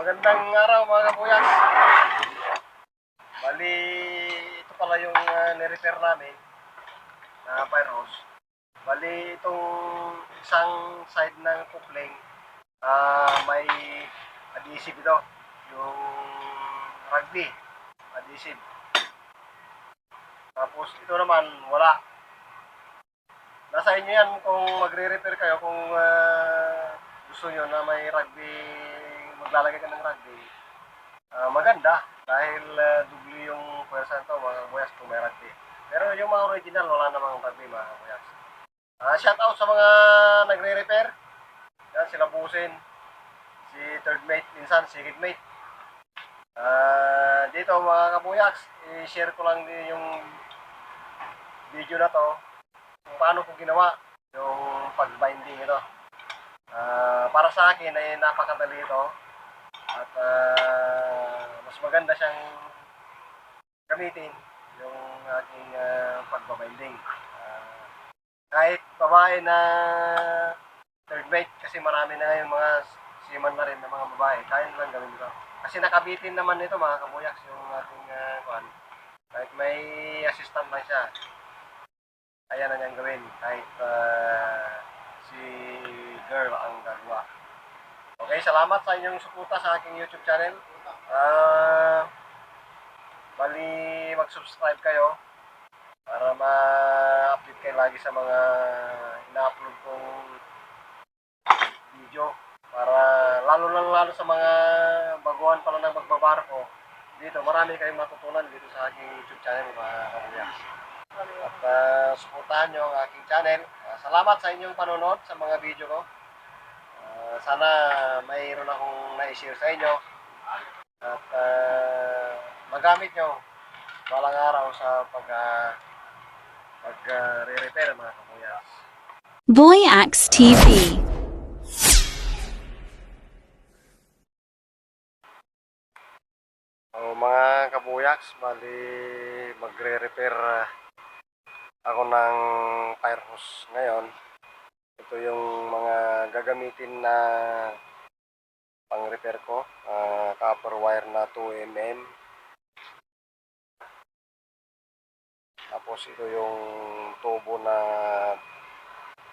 magandang araw mga kapuyan. Bali, ito pala yung uh, nirepair namin na fire hose. Bali, itong isang side ng coupling, ah may adhesive ito. Yung rugby, adhesive. Tapos ito naman, wala. Nasa inyo yan kung magre-repair kayo, kung ah, gusto nyo na may rugby, maglalagay ka ng rugby, ah, maganda dahil uh, dubli yung pwersa nito mga buyas kung may rugby. Pero yung mga original, wala namang rugby mga buyas. Ah, shout out sa mga nagre-repair. Yan, sila Busin, si third mate, minsan second mate. Ah, dito mga kabuyaks, i-share ko lang din yung video na to kung paano ko ginawa yung pag-binding ito. Ah, para sa akin ay napakadali ito at ah, mas maganda siyang gamitin yung aking uh, pagbabinding. Ah, kahit babae na third mate kasi marami na ngayon mga seaman na rin na mga babae, kaya lang gawin ito. Kasi nakabitin naman nito mga kabuyaks yung ating uh, kwan. Kahit may assistant lang siya, kaya na niyang gawin kahit ah, si girl ang gagawa. Okay, salamat sa inyong suporta sa aking YouTube channel. Ah, bali mag-subscribe kayo para ma-update kayo lagi sa mga ina-upload kong video. Para lalo lang lalo sa mga baguhan pa lang ng magbabarko. Dito marami kayong matutunan dito sa aking YouTube channel mga kabuyas at uh, suportahan nyo ang aking channel. Ah, salamat sa inyong panonood sa mga video ko sana mayroon akong na-share sa inyo at ah, magamit nyo balang araw sa pag uh, pag ah, re-repair mga kabuyas Boy Axe TV. O mga kabuyaks, bali magre-repair ah, ako ng fire hose ngayon. Ito yung mga gagamitin na pang-repair ko. Ah, copper wire na 2mm. Tapos ito yung tubo na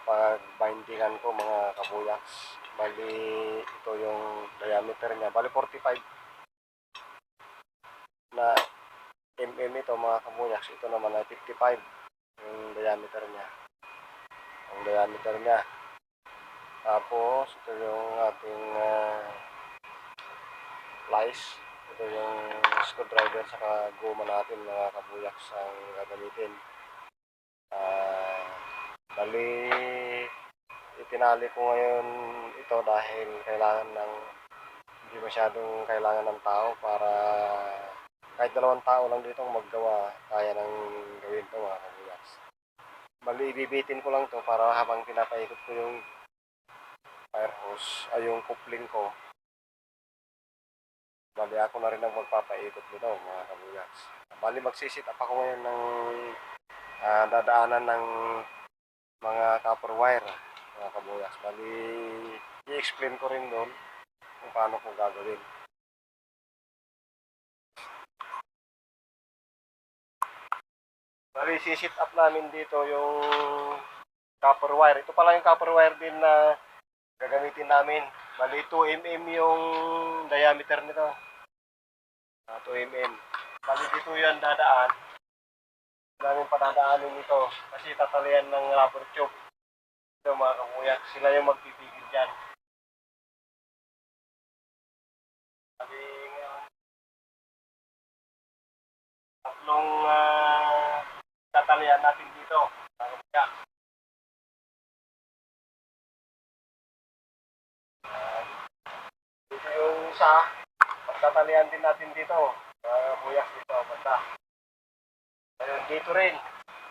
pagbindingan ko mga kabuyaks. Bali ito yung diameter niya. Bali 45 na mm ito mga kamuyaks. Ito naman ay 55 yung diameter niya. Ang diameter niya. Tapos ito yung ating uh, lice. Ito yung screwdriver sa goma natin mga kabuyaks ang gagamitin. Ah, bali itinali ko ngayon ito dahil kailangan ng hindi masyadong kailangan ng tao para kahit dalawang tao lang dito maggawa, kaya nang gawin to mga kabuyas. Bali, ibibitin ko lang to para habang pinapaikot ko yung fire hose, ay yung coupling ko. Bali, ako na rin ang magpapaikot nito mga kabuyas. Bali, magsisit up ako ngayon ng ah, dadaanan ng mga copper wire mga kabuyas. Bali, i-explain ko rin doon kung paano ko gagawin. Bali, sisit up namin dito yung copper wire. Ito pala yung copper wire din na gagamitin namin. Bali, 2mm yung diameter nito. Ah, 2mm. Bali, dito yan dadaan. Namin padadaanin ito kasi tatalian ng rubber tube. Ito mga kakuyak, sila yung magpipigil dyan. Bali, ngayon, tatlong ah, tatalian natin dito. Ah, Dito yung isa, pagtatalian din natin dito. Mga kakuyak dito, banda. Ayun, dito rin.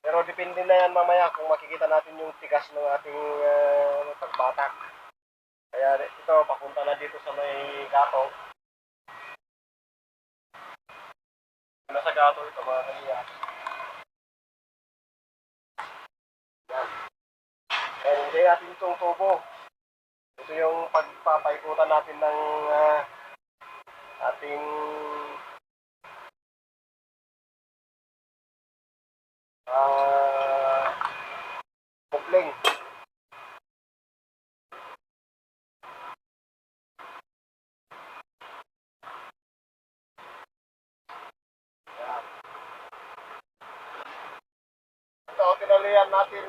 Pero depende na yan mamaya kung makikita natin yung tigas ng ating uh, pagbatak. Kaya ito, papunta na dito sa may gato. Nasa gato ito mga kaniya. Ayan, hindi natin itong tubo. Ito yung pagpapaikutan natin ng uh, ating ah kupling. Yan. Ito, tinalian natin,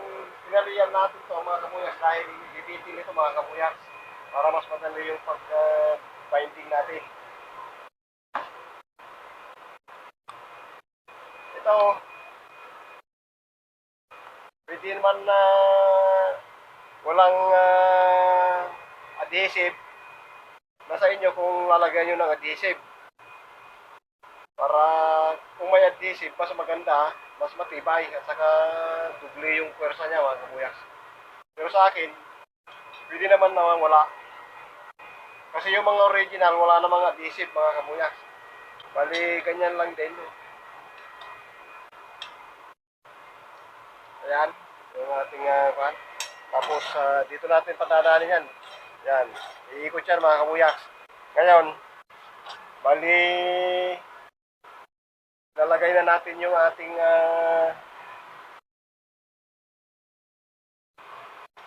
tinalian natin to mga kamuyas dahil ibibitin ito mga kamuyas para mas madali yung pag-binding natin. Ito, pwede naman na walang ah, adhesive. Nasa inyo kung lalagyan nyo ng adhesive. Para kung may adhesive, mas maganda, mas matibay, at saka duble yung pwersa niya mga kabuyas. Pero sa akin, pwede naman naman wala. Kasi yung mga original, wala namang adhesive mga kabuyas. Bali, ganyan lang din. Ayan, yung ating uh, pan. Tapos, ah, dito natin patadaanin yan. Yan, iikot yan mga kabuyas. Ngayon, bali, lalagay na natin yung ating ah,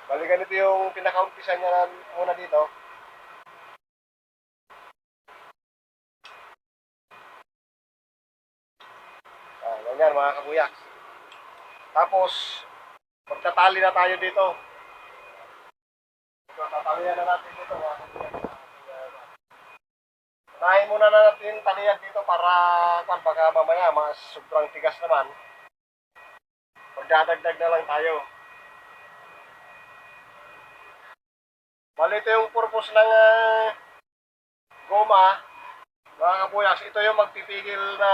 bali ganito yung pinaka-umpisa niya na muna dito. Ah, ganyan mga kabuyak. Tapos, magtatali na tayo dito. So, tatalian na natin dito mga kabuyak. Unahin muna na natin talian dito para kan baka mamaya mas sobrang tigas naman. Magdadagdag na lang tayo. Bali yung purpose ng ah, goma. Mga kabuyas, ito yung magpipigil na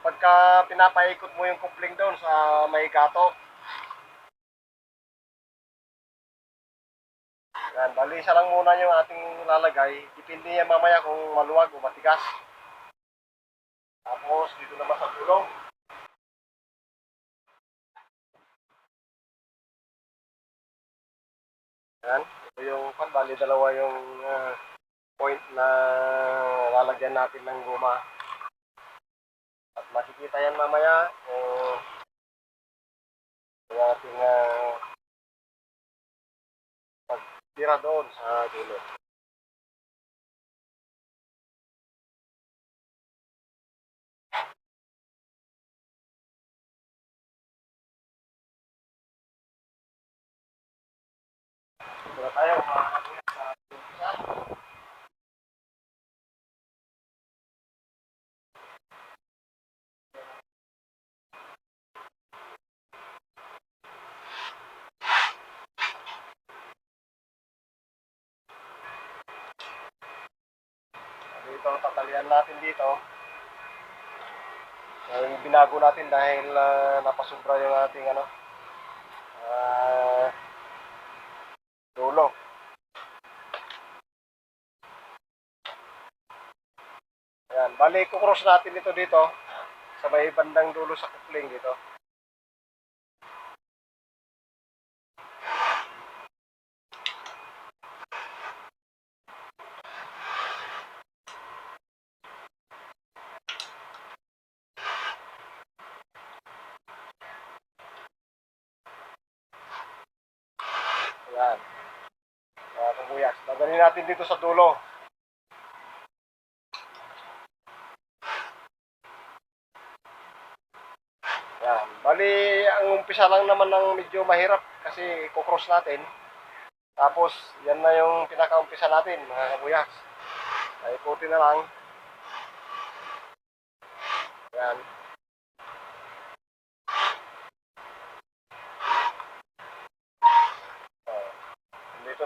pagka pinapaikot mo yung kupling doon sa may gato. Yan, bali isa lang muna yung ating lalagay. Depende yan mamaya kung maluwag o matigas. Tapos, dito naman sa tulong. Yan, ito yung pan, bali dalawa yung ah, point na lalagyan natin ng guma. At makikita yan mamaya kung yung ating ah, tira doon sa dulo. Na tayo mga Dito, tatalian natin dito. Yung binago natin dahil ah, napasubra yung ating ano, ah, dulo. Ayan, bali cross natin ito dito sa may bandang dulo sa kupling dito. Ayan. Mga kabuyas. Dadalhin natin dito sa dulo. Yan. Bali, ang umpisa lang naman ng medyo mahirap kasi kukross natin. Tapos, yan na yung pinaka-umpisa natin, mga kabuyas. Ay, puti na lang. Yan. Oh.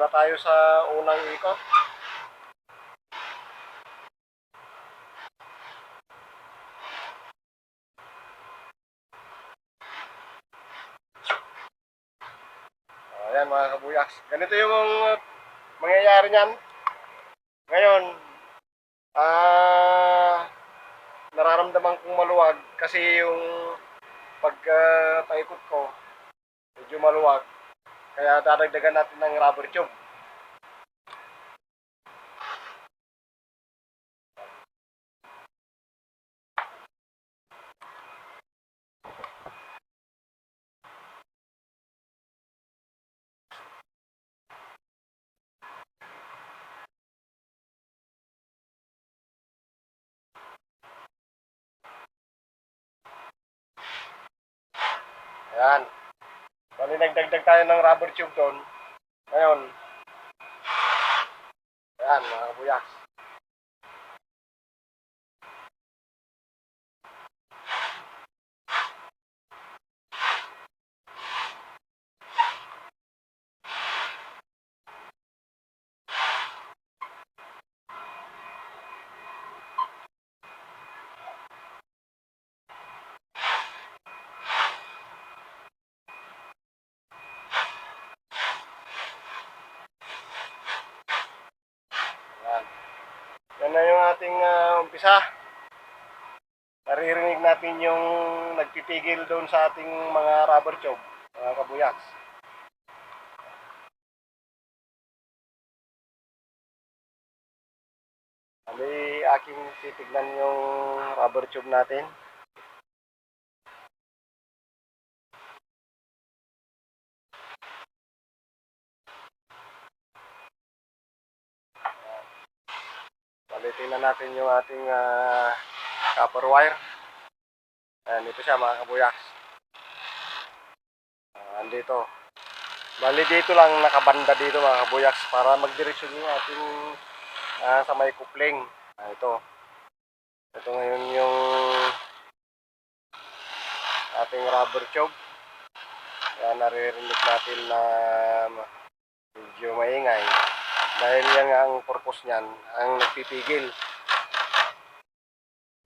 Na tayo sa unang ikot. Ayan mga kabuyaks. Ganito yung uh, mangyayari niyan. Ngayon, ah nararamdaman kong maluwag kasi yung pagpaikot ko medyo maluwag. Kaya dadagdagan natin ng rubber tube. Ayan. Bali, nagdagdag tayo ng rubber tube doon. Ngayon, yan, mga kabuyaks. Yan. Yan yung ating ah, umpisa. Naririnig natin yung nagtitigil doon sa ating mga rubber tube, mga kabuyaks. Kami aking titignan yung rubber tube natin. Na natin yung ating ah, copper wire. Ayan, ito siya mga kabuyaks. Ah, andito. Bali dito lang nakabanda dito mga kabuyaks para magdireksyon yung ating ah, sa may kupling. Ah, ito. Ito ngayon yung ating rubber tube. Kaya naririnig natin na medyo maingay. Dahil yan ang purpose niyan, ang nagpipigil.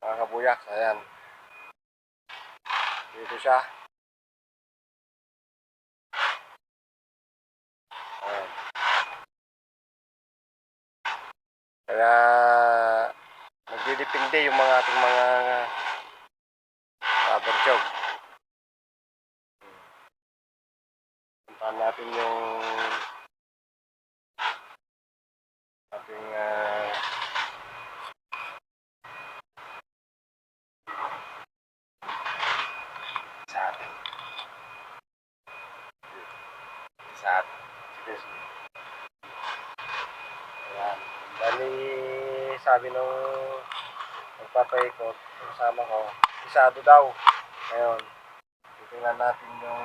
Mga kabuyak, ayan. Dito siya. Ayan. Kaya nagdidepende yung mga ating mga rubber tube. Puntahan natin yung ating ah, sa atin. Sa atin. Sige, sige. Ayan. Bali, sabi nung magpapaikot, yung sama ko, isado daw. Ngayon, titingnan natin yung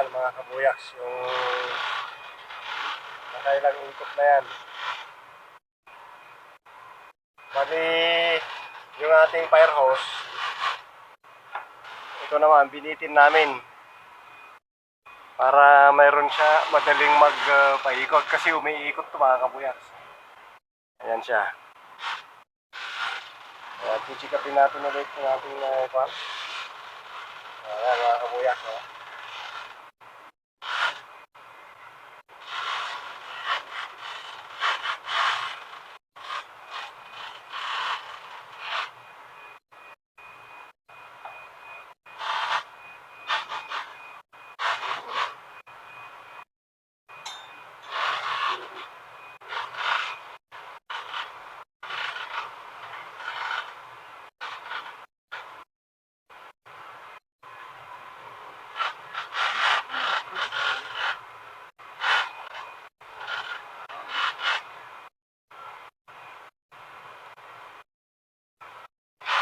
Ayan mga kabuyaks, yung nakailang ikot na yan. Bali, yung ating fire hose, ito naman, binitin namin para mayroon siya madaling magpaikot kasi umiikot to mga kabuyaks. Ayan siya. Kaya chichikapin natin ulit yung ating uh, fan. Ayan mga kabuyaks. Oh.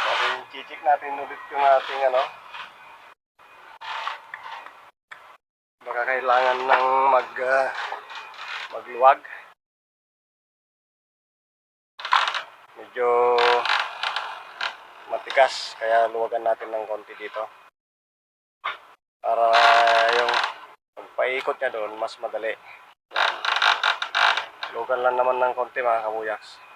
Okay, chichik natin ulit yung ating ano. Baka kailangan ng mag ah, magluwag. Medyo matigas kaya luwagan natin ng konti dito. Para yung pagpaikot niya doon, mas madali. Lugan lang naman ng konti mga kabuyaks.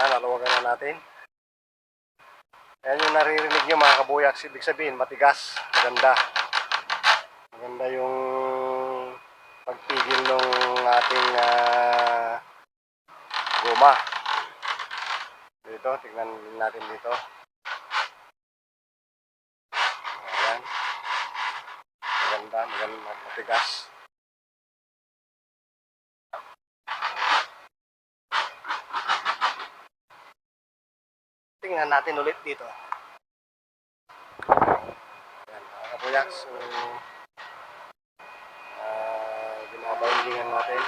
Ayan, naluwagan na natin. Ayan yung naririnig nyo mga kabuyaks. Ibig sabihin, matigas. Maganda. Maganda yung pagpigil ng ating ah, goma. Dito, tignan natin dito. Ayan. Maganda, maganda, matigas. Tingnan natin ulit dito. Ayan, mga kabuyak. So, uh, binabaundingan natin.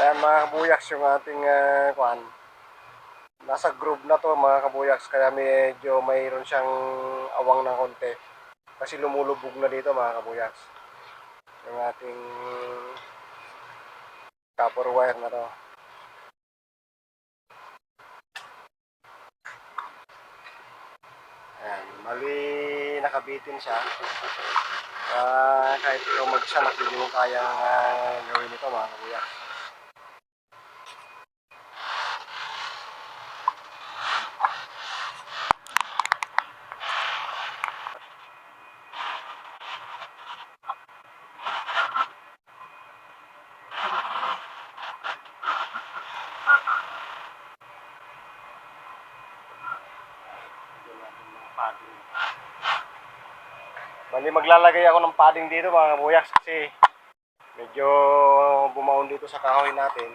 Ayan mga kabuyaks yung ating uh, kwan. Nasa groove na to mga kabuyaks kaya medyo mayroon siyang awang ng konti. Kasi lumulubog na dito mga kabuyaks. Yung ating copper wire na to. Ayan, mali nakabitin siya. Ah, kahit ikaw magsanak, hindi mo kayang ah, gawin ito mga kabuyaks. Bali maglalagay ako ng padding dito mga kabuyaks kasi medyo bumaon dito sa kahoy natin.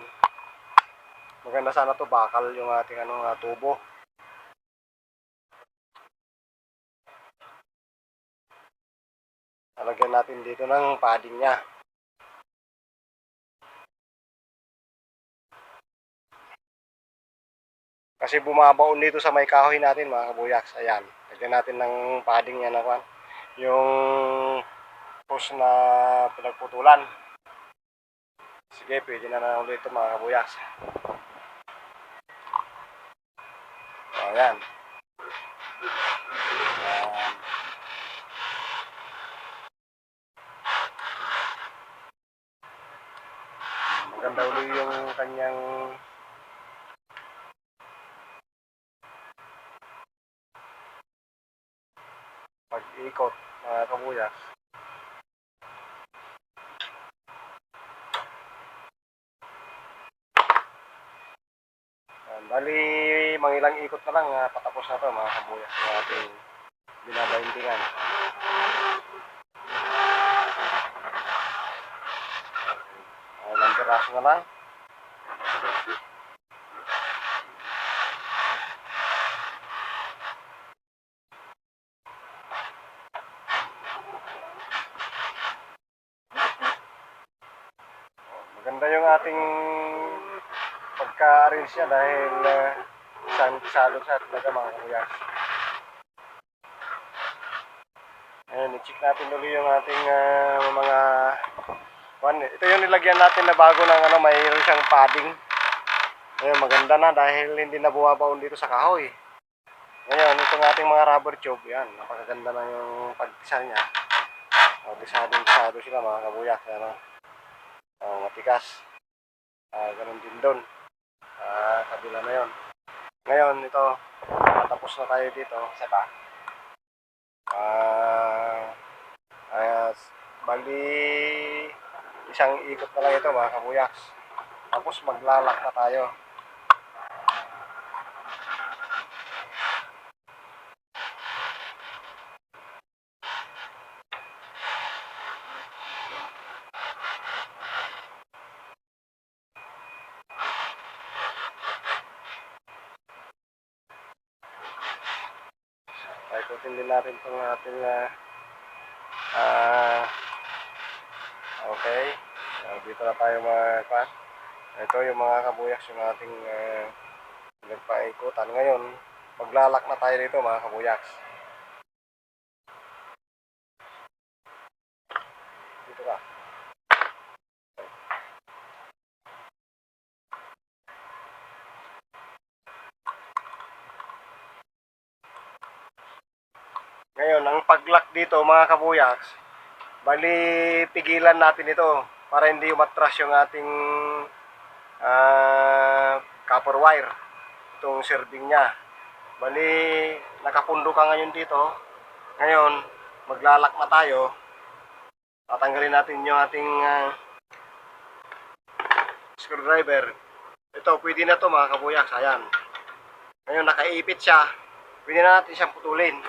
Maganda sana to bakal yung ating ano nga tubo. Lalagyan natin dito ng padding niya. Kasi bumabaon dito sa may kahoy natin mga kabuyaks. Ayan. Lagyan natin ng padding yan na kwan. Yung post na pinagputulan. Sige, pwede na na ulit ito mga kabuyaks. Ayan. Ayan. Maganda ulit yung kanyang pag-ikot mga kabuyas. Ayan, bali, mangilang ikot na lang, ah, patapos na to mga kabuyas ng ating binabaintingan. Ah, Ilang piraso na lang. Maganda yung ating pagka-arrange niya dahil uh, salo sa talaga mga kabuyas. Ayan, i-check natin ulit yung ating ah, mga one. Ito yung nilagyan natin na bago ng ano, mayroon siyang padding. Ngayon, maganda na dahil hindi na bumabaon dito sa kahoy. Ngayon, itong ating mga rubber tube, yan, napakaganda na yung pagtisa niya. O, disado-disado sila mga kabuyas. Ano? Oh, matigas. Ah, ganun din doon. Ah, kabila na yon. Ngayon, ito, matapos na tayo dito. Saka, Ah, ah, bali isang ikot na lang ito mga kabuyaks. Tapos maglalak na tayo. Natin itong ating ah, ah, okay. So, dito na tayo mga kwan. Ito yung mga kabuyaks yung ating uh, nagpaikutan. Ngayon, maglalak na tayo dito mga kabuyaks. Dito ka. Ngayon, ang dito mga kabuyaks, bali pigilan natin ito para hindi umatras yung ating ah, copper wire. Itong serving niya. Bali, nakapundo ka ngayon dito. Ngayon, maglalak na tayo. Tatanggalin natin yung ating ah, screwdriver. Ito, pwede na to mga kabuyaks. Ayan. Ngayon, nakaipit siya. Pwede na natin siyang putulin.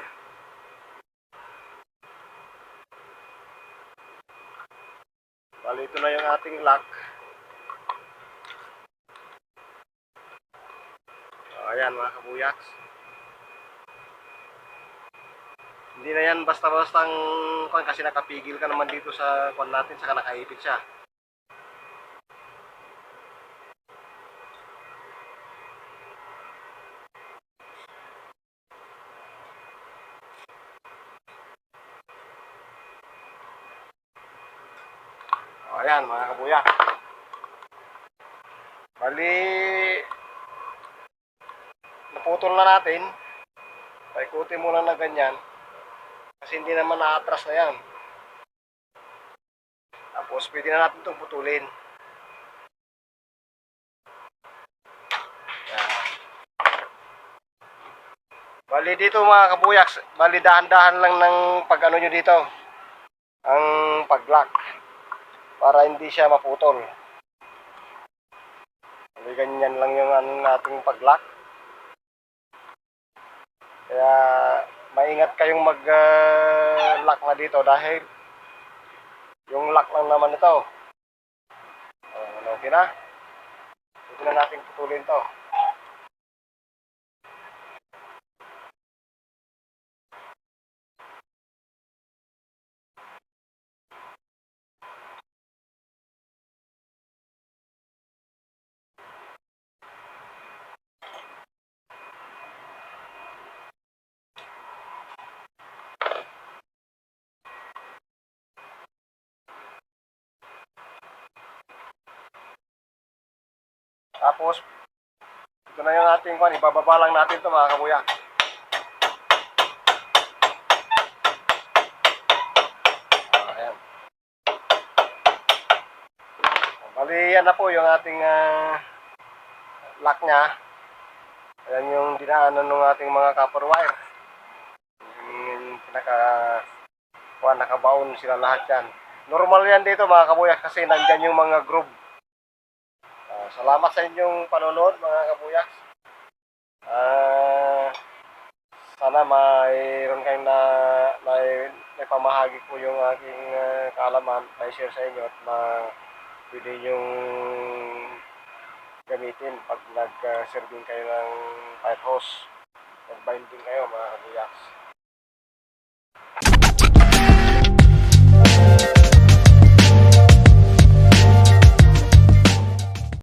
Bali, ito na yung ating lock. So, ayan mga kabuyaks. Hindi na yan basta-bastang kasi nakapigil ka naman dito sa kwan natin saka nakaipit siya. Ayan mga kabuya. Bali, naputol na natin. Paikutin muna na ganyan. Kasi hindi naman na-atras na yan. Tapos, pwede na natin itong putulin. Bali dito mga kabuyaks, bali dahan-dahan lang ng pag ano nyo dito. Ang pag-lock para hindi siya maputol. Hindi ganyan lang yung ano nating pag-lock. Kaya maingat kayong mag-lock na dito dahil yung lock lang naman ito. Oh, okay na? Pwede na natin putulin to. Tapos, ito na yung ating kwan. Ibababa lang natin to mga kabuya. Ayan. Bali, yan na po yung ating ah, lock niya. Ayan yung dinaanan ng ating mga copper wire. Yung pinaka kuwan, nakabaon sila lahat yan. Normal yan dito mga kabuya kasi nandyan yung mga groove. Salamat sa inyong panonood mga kabuyak. Ah, sana mayroon kayong na may, may pamahagi ko yung aking ah, kaalaman, may share sa inyo at ma pwede yung gamitin pag nag-serving kayo ng pipe hose. Nag-binding kayo mga kabuyaks.